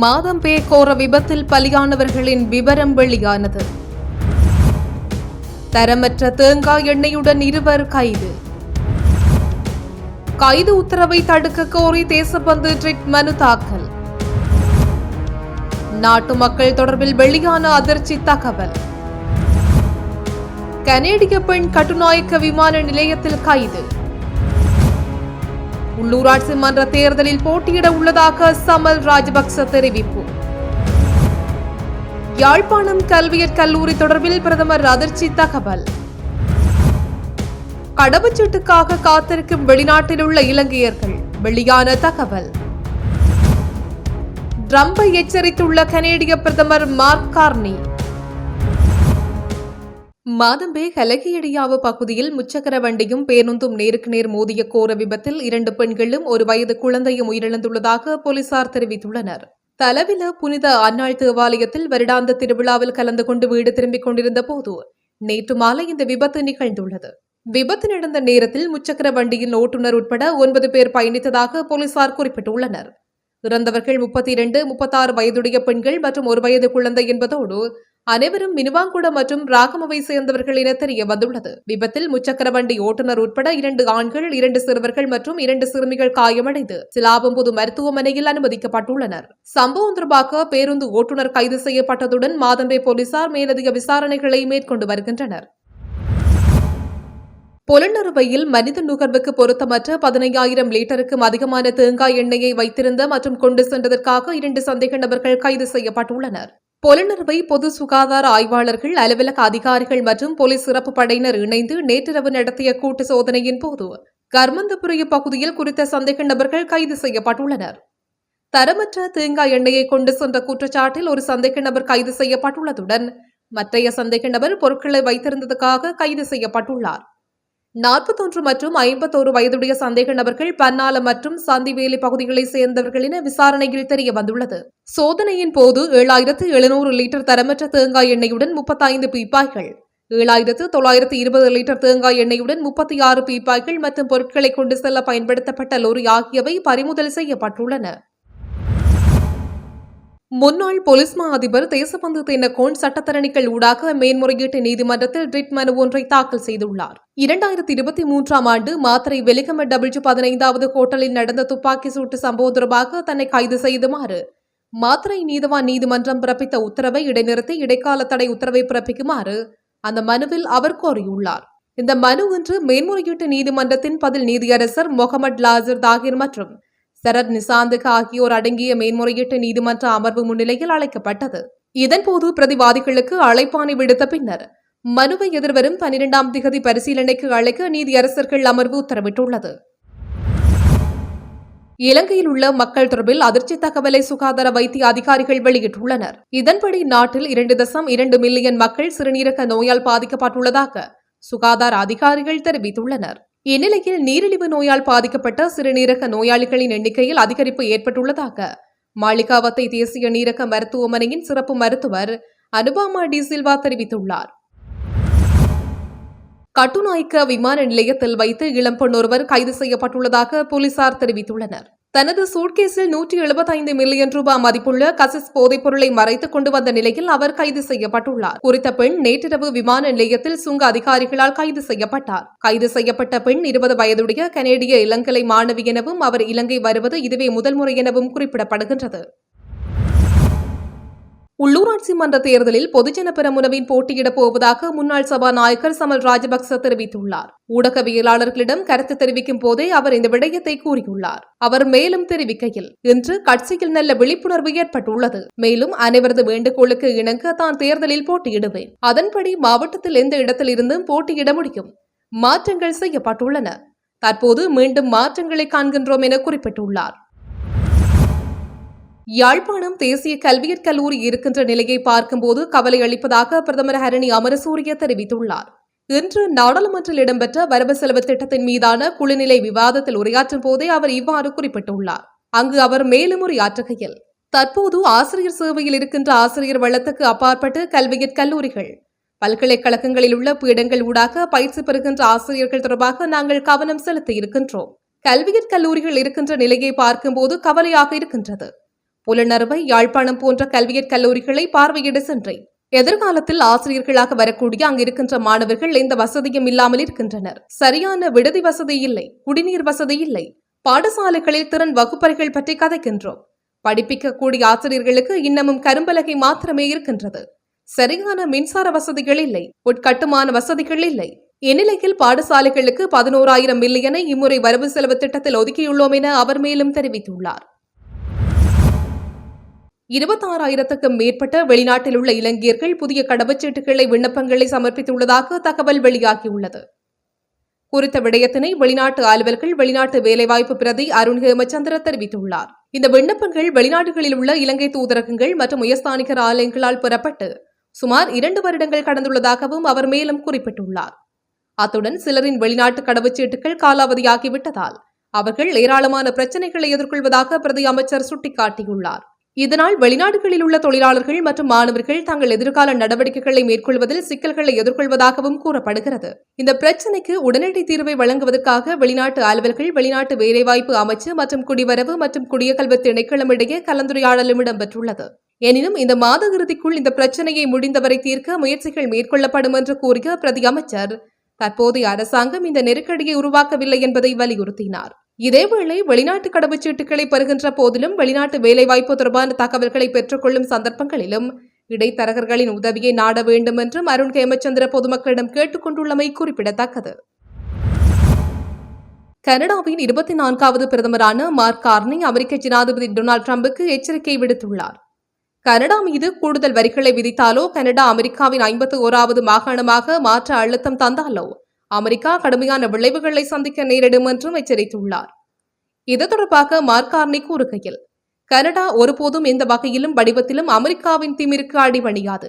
மாதம்பே கோர விபத்தில் பலியானவர்களின் விவரம் வெளியானது. தரமற்ற தேங்காய் எண்ணெயுடன் இருவர் கைது. கைது உத்தரவை தடுக்க கோரி தேசப்பந்து ட்ரிட் மனு தாக்கல். நாட்டு மக்கள் தொடர்பில் வெளியான அதிர்ச்சி தகவல். கனேடிய பெண் கட்டுநாயக்க விமான நிலையத்தில் கைது. உள்ளூராட்சி மன்ற தேர்தலில் போட்டியிட உள்ளதாக சமல் ராஜபக்ச தெரிவிப்பு. யாழ்ப்பாணம் கல்வியற் கல்லூரி தொடர்பில் பிரதமர் அதிர்ச்சி தகவல். கடவுச்சீட்டுக்காக காத்திருக்கும் வெளிநாட்டில் உள்ள இலங்கையர்கள் வெளியான தகவல். ட்ரம்பை எச்சரித்துள்ள கனேடிய பிரதமர் மார்க் கார்னி. மாதம்பே ஹலகியடியாவு பகுதியில் முச்சக்கர வண்டியும் பேருந்தும் நேருக்கு நேர் மோதிய கோர விபத்தில் இரண்டு பெண்களும் ஒரு வயது குழந்தையும் உயிரிழந்துள்ளதாக போலீசார் தெரிவித்துள்ளனர். தலவில புனித அன்னாள் தேவாலயத்தில் வருடாந்த திருவிழாவில் கலந்து கொண்டு வீடு திரும்பிக் கொண்டிருந்த போது நேற்று மாலை இந்த விபத்து நிகழ்ந்துள்ளது. விபத்து நடந்த நேரத்தில் முச்சக்கர வண்டியின் ஓட்டுநர் உட்பட ஒன்பது பேர் பயணித்ததாக போலீசார் குறிப்பிட்டுள்ளனர். இறந்தவர்கள் முப்பத்தி இரண்டு முப்பத்தாறு வயதுடைய பெண்கள் மற்றும் ஒரு வயது குழந்தை என்பதோடு அனைவரும் மினுவாங்குடம் மற்றும் ராகமவை சேர்ந்தவர்கள் என தெரிய வந்துள்ளது. விபத்தில் முச்சக்கர வண்டி ஓட்டுநர் உட்பட இரண்டு ஆண்கள் இரண்டு சிறுவர்கள் மற்றும் இரண்டு சிறுமிகள் காயமடைந்து சிலாபம்புது மருத்துவமனையில் அனுமதிக்கப்பட்டுள்ளனர். சம்பவம் தொடர்பாக பேருந்து ஓட்டுநர் கைது செய்யப்பட்டதுடன் மாதம்பே போலீசார் மேலதிக விசாரணைகளை மேற்கொண்டு வருகின்றனர். புலனறுவையில் மனித நுகர்வுக்கு பொருத்தமற்ற பதினையாயிரம் லிட்டருக்கும் அதிகமான தேங்காய் எண்ணெயை வைத்திருந்த மற்றும் கொண்டு சென்றதற்காக இரண்டு சந்தேக நபர்கள் கைது செய்யப்பட்டுள்ளனர். பொலனறுவை பொது சுகாதார ஆய்வாளர்கள் அலுவலக அதிகாரிகள் மற்றும் போலீஸ் சிறப்பு படையினர் இணைந்து நேற்றிரவு நடத்திய கூட்டு சோதனையின் போது கர்மந்தபுரிய பகுதியில் குறித்த சந்தேக நபர்கள் கைது செய்யப்பட்டுள்ளனர். தரமற்ற தேங்காய் எண்ணெயை கொண்டு சென்ற குற்றச்சாட்டில் ஒரு சந்தேக நபர் கைது செய்யப்பட்டுள்ளதுடன் மற்றைய சந்தேக நபர் பொருட்களை வைத்திருந்ததுக்காக கைது செய்யப்பட்டுள்ளார். நாற்பத்தொன்று மற்றும் ஐம்பத்தோரு வயதுடைய சந்தேக நபர்கள் பன்னால மற்றும் சந்திவேலி பகுதிகளைச் சேர்ந்தவர்கள் என விசாரணையில் தெரிய வந்துள்ளது. சோதனையின் போது ஏழாயிரத்து எழுநூறு லிட்டர் தரமற்ற தேங்காய் எண்ணெயுடன் முப்பத்தைந்து பீப்பாய்கள் ஏழாயிரத்து தொள்ளாயிரத்து இருபது லிட்டர் தேங்காய் எண்ணெயுடன் முப்பத்தி ஆறு பீப்பாய்கள் மற்றும் பொருட்களை கொண்டு செல்ல பயன்படுத்தப்பட்ட லொரி ஆகியவை பறிமுதல் செய்யப்பட்டுள்ளன. முன்னாள் போலீஸ் மா அதிபர் தேசபந்து தென்னகோன் சட்டத்தரணிகள் ஊடாக மேன்முறையீட்டு நீதிமன்றத்தில் ரிட் மனு ஒன்றை தாக்கல் செய்துள்ளார். இரண்டாயிரத்தி இருபத்தி மூன்றாம் ஆண்டு மாத்திரை வெலிகம டபிள்யூ பதினைந்தாவது ஹோட்டலில் நடந்த துப்பாக்கி சூட்டு சம்பவம் தொடர்பாக தன்னை கைது செய்துமாறு மாத்திரை நீதவான் நீதிமன்றம் பிறப்பித்த உத்தரவை இடைநிறுத்தி இடைக்கால தடை உத்தரவை பிறப்பிக்குமாறு அந்த மனுவில் அவர் கோரியுள்ளார். இந்த மனு இன்று மேன்முறையீட்டு நீதிமன்றத்தின் பதில் நீதியரசர் முகமது லாசர் தாகிர் மற்றும் சரத் நிசாந்துக் ஆகியோர் அடங்கிய மேன்முறையீட்டு நீதிமன்ற அமர்வு முன்னிலையில் அழைக்கப்பட்டது. இதன்போது பிரதிவாதிகளுக்கு அழைப்பாணி விடுத்த பின்னர் மனுவை எதிர்வரும் பனிரெண்டாம் திகதி பரிசீலனைக்கு அழைக்க நீதியரசர்கள் அமர்வு உத்தரவிட்டுள்ளது. இலங்கையில் உள்ள மக்கள் தொடர்பில் அதிர்ச்சி தகவலை சுகாதார வைத்திய அதிகாரிகள் வெளியிட்டுள்ளனர். இதன்படி நாட்டில் இரண்டு தசம் இரண்டு மில்லியன் மக்கள் சிறுநீரக நோயால் பாதிக்கப்பட்டுள்ளதாக சுகாதார அதிகாரிகள் தெரிவித்துள்ளனர். இந்நிலையில் நீரிழிவு நோயால் பாதிக்கப்பட்ட சிறுநீரக நோயாளிகளின் எண்ணிக்கையில் அதிகரிப்பு ஏற்பட்டுள்ளதாக மாளிகாவத்தை தேசிய நீரக மருத்துவமனையின் சிறப்பு மருத்துவர் அனுபாமா டி சில்வா தெரிவித்துள்ளார். கட்டுநாய்க்க விமான நிலையத்தில் வைத்து இளம்பெண் ஒருவர் கைது செய்யப்பட்டுள்ளதாக போலீசார் தெரிவித்துள்ளனர். தனது சூட்கேஸில் நூற்றி எழுபத்தைந்து மில்லியன் ரூபாய் மதிப்புள்ள கசிஸ் போதைப் பொருளை மறைத்துக் கொண்டு வந்த நிலையில் அவர் கைது செய்யப்பட்டுள்ளார். குறித்த பெண் நேற்றிரவு விமான நிலையத்தில் சுங்க அதிகாரிகளால் கைது செய்யப்பட்டார். கைது செய்யப்பட்ட பெண் இருபது வயதுடைய கனேடிய இளங்கலை மாணவி எனவும் அவர் இலங்கை வருவது இதுவே முதல் முறை எனவும் குறிப்பிடப்படுகின்றது. உள்ளூராட்சி மன்ற தேர்தலில் பொதுஜன பெரமுனவின் போட்டியிடப் போவதாக முன்னாள் சபாநாயகர் சமல் ராஜபக்ச தெரிவித்துள்ளார். ஊடகவியலாளர்களிடம் கருத்து தெரிவிக்கும் போதே அவர் இந்த விடயத்தை கூறியுள்ளார். அவர் மேலும் தெரிவிக்கையில் இன்று கட்சியில் நல்ல விழிப்புணர்வு ஏற்பட்டுள்ளது. மேலும் அனைவரது வேண்டுகோளுக்கு இணங்க தான் தேர்தலில் போட்டியிடுவேன். அதன்படி மாவட்டத்தில் எந்த இடத்தில் இருந்தும் போட்டியிட முடியும். மாற்றங்கள் செய்யப்பட்டுள்ளன. தற்போது மீண்டும் மாற்றங்களை காண்கின்றோம் என குறிப்பிட்டுள்ளார். யாழ்ப்பாணம் தேசிய கல்வியற் கல்லூரி இருக்கின்ற நிலையை பார்க்கும்போது கவலை அளிப்பதாக பிரதமர் ஹரணி அமரசூரிய தெரிவித்துள்ளார். இன்று நாடாளுமன்றில் இடம்பெற்ற வரவு செலவு திட்டத்தின் மீதான குழுநிலை விவாதத்தில் உரையாற்றும் போதே அவர் இவ்வாறு குறிப்பிட்டுள்ளார். அங்கு அவர் மேலும் உரையாற்றுகையில் தற்போது ஆசிரியர் சேவையில் இருக்கின்ற ஆசிரியர் வளத்துக்கு அப்பாற்பட்டு கல்வியற் கல்லூரிகள் பல்கலைக்கழகங்களில் உள்ள பீடங்கள் ஊடாக பயிற்சி பெறுகின்ற ஆசிரியர்கள் தொடர்பாக நாங்கள் கவனம் செலுத்தி இருக்கின்றோம். கல்வியற் கல்லூரிகள் இருக்கின்ற நிலையை பார்க்கும்போது கவலையாக இருக்கின்றது. புலனறுவை யாழ்ப்பாணம் போன்ற கல்வியற் கல்லூரிகளை பார்வையிட சென்றேன். எதிர்காலத்தில் ஆசிரியர்களாக வரக்கூடிய அங்கு இருக்கின்ற மாணவர்கள் எந்த வசதியும் இல்லாமல் இருக்கின்றனர். சரியான விடுதி வசதி இல்லை குடிநீர் வசதி இல்லை. பாடசாலைகளில் திறன் வகுப்பறைகள் பற்றி கதைக்கின்றோம். படிப்பிக்கக்கூடிய ஆசிரியர்களுக்கு இன்னமும் கரும்பலகை மாத்திரமே இருக்கின்றது. சரியான மின்சார வசதிகள் இல்லை உட்கட்டுமான வசதிகள் இல்லை. இந்நிலையில் பாடசாலைகளுக்கு பதினோராயிரம் மில்லியனை இம்முறை வரவு செலவு திட்டத்தில் ஒதுக்கியுள்ளோம் என அவர் மேலும் தெரிவித்துள்ளார். இருபத்தாறாயிரத்துக்கும் மேற்பட்ட வெளிநாட்டில் உள்ள இலங்கையர்கள் புதிய கடவுச்சீட்டுகளை விண்ணப்பங்களை சமர்ப்பித்துள்ளதாக தகவல் வெளியாகியுள்ளது. குறித்த விடயத்தினை வெளிநாட்டு அலுவல்கள் வெளிநாட்டு வேலைவாய்ப்பு பிரதி அருண் ஹேமச்சந்திர தெரிவித்துள்ளார். இந்த விண்ணப்பங்கள் வெளிநாடுகளில் உள்ள இலங்கை தூதரகங்கள் மற்றும் உயர்ஸ்தானிகர் ஆலயங்களால் பெறப்பட்டு சுமார் இரண்டு வருடங்கள் கடந்துள்ளதாகவும் அவர் மேலும் குறிப்பிட்டுள்ளார். அத்துடன் சிலரின் வெளிநாட்டு கடவுச்சீட்டுகள் காலாவதியாகிவிட்டதால் அவர்கள் ஏராளமான பிரச்சினைகளை எதிர்கொள்வதாக பிரதி அமைச்சர் சுட்டிக்காட்டியுள்ளார். இதனால் வெளிநாடுகளில் உள்ள தொழிலாளர்கள் மற்றும் மாணவர்கள் தங்கள் எதிர்கால நடவடிக்கைகளை மேற்கொள்வதில் சிக்கல்களை எதிர்கொள்வதாகவும் கூறப்படுகிறது. இந்த பிரச்சினைக்கு உடனடி தீர்வை வழங்குவதற்காக வெளிநாட்டு அலுவல்கள் வெளிநாட்டு வேலைவாய்ப்பு அமைச்சு மற்றும் குடிவரவு மற்றும் குடியகல்வி திணைக்களம் இடையே கலந்துரையாடலும் இடம்பெற்றுள்ளது. எனினும் இந்த மாத இறுதிக்குள் இந்த பிரச்சினையை முடிந்தவரை தீர்க்க முயற்சிகள் மேற்கொள்ளப்படும் என்று கூறிய பிரதி அமைச்சர் தற்போதைய அரசாங்கம் இந்த நெருக்கடியை உருவாக்கவில்லை என்பதை வலியுறுத்தினார். இதேவேளை வெளிநாட்டு கடவுச்சீட்டுகளை பெறுகின்ற போதிலும் வெளிநாட்டு வேலைவாய்ப்பு தொடர்பான தகவல்களை பெற்றுக்கொள்ளும் சந்தர்ப்பங்களிலும் இடைத்தரகர்களின் உதவியை நாட வேண்டும் என்றும் அருண் ஹேமச்சந்திர பொதுமக்களிடம் கேட்டுக்கொண்டுள்ளமை குறிப்பிடத்தக்கது. கனடாவின் இருபத்தி நான்காவது பிரதமரான மார்க் கார்னி அமெரிக்க ஜனாதிபதி டொனால்டு டிரம்புக்கு எச்சரிக்கை விடுத்துள்ளார். கனடா மீது கூடுதல் வரிகளை விதித்தாலோ கனடா அமெரிக்காவின் ஐம்பத்தி ஓராவது மாகாணமாக மாற்ற அழுத்தம் தந்தாலோ அமெரிக்கா கடுமையான விளைவுகளை சந்திக்க நேரிடும் என்றும் எச்சரித்துள்ளார். இது தொடர்பாக மார்கார்னி கூறுகையில் கனடா ஒருபோதும் எந்த வகையிலும் வடிவத்திலும் அமெரிக்காவின் திமிருக்கு அடிபணியாது.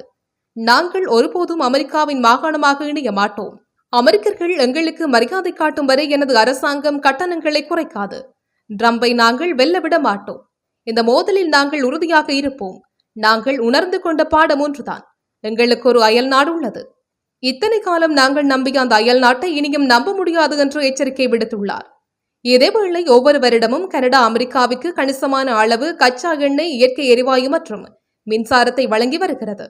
நாங்கள் ஒருபோதும் அமெரிக்காவின் மாகாணமாக இணைய மாட்டோம். அமெரிக்கர்கள் எங்களுக்கு மரியாதை காட்டும் வரை எனது அரசாங்கம் கட்டணங்களை குறைக்காது. ட்ரம்பை நாங்கள் வெல்லவிட மாட்டோம். இந்த மோதலில் நாங்கள் உறுதியாக இருப்போம். நாங்கள் உணர்ந்து கொண்ட பாடம் ஒன்றுதான். எங்களுக்கு ஒரு அயல் நாடு உள்ளது. இத்தனை காலம் நாங்கள் நம்பிய அந்த அயல் நாட்டை இனியும் நம்ப முடியாது என்று எச்சரிக்கை விடுத்துள்ளார். இதேவேளை ஒவ்வொரு வருடமும் கனடா அமெரிக்காவுக்கு கணிசமான அளவு கச்சா எண்ணெய் இயற்கை எரிவாயு மற்றும் மின்சாரத்தை வழங்கி வருகிறது.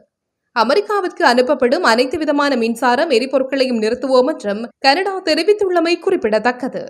அமெரிக்காவிற்கு அனுப்பப்படும் அனைத்து விதமான மின்சாரம் எரிபொருட்களையும் நிறுத்துவோம் என்றும் கனடா தெரிவித்துள்ளமை குறிப்பிடத்தக்கது.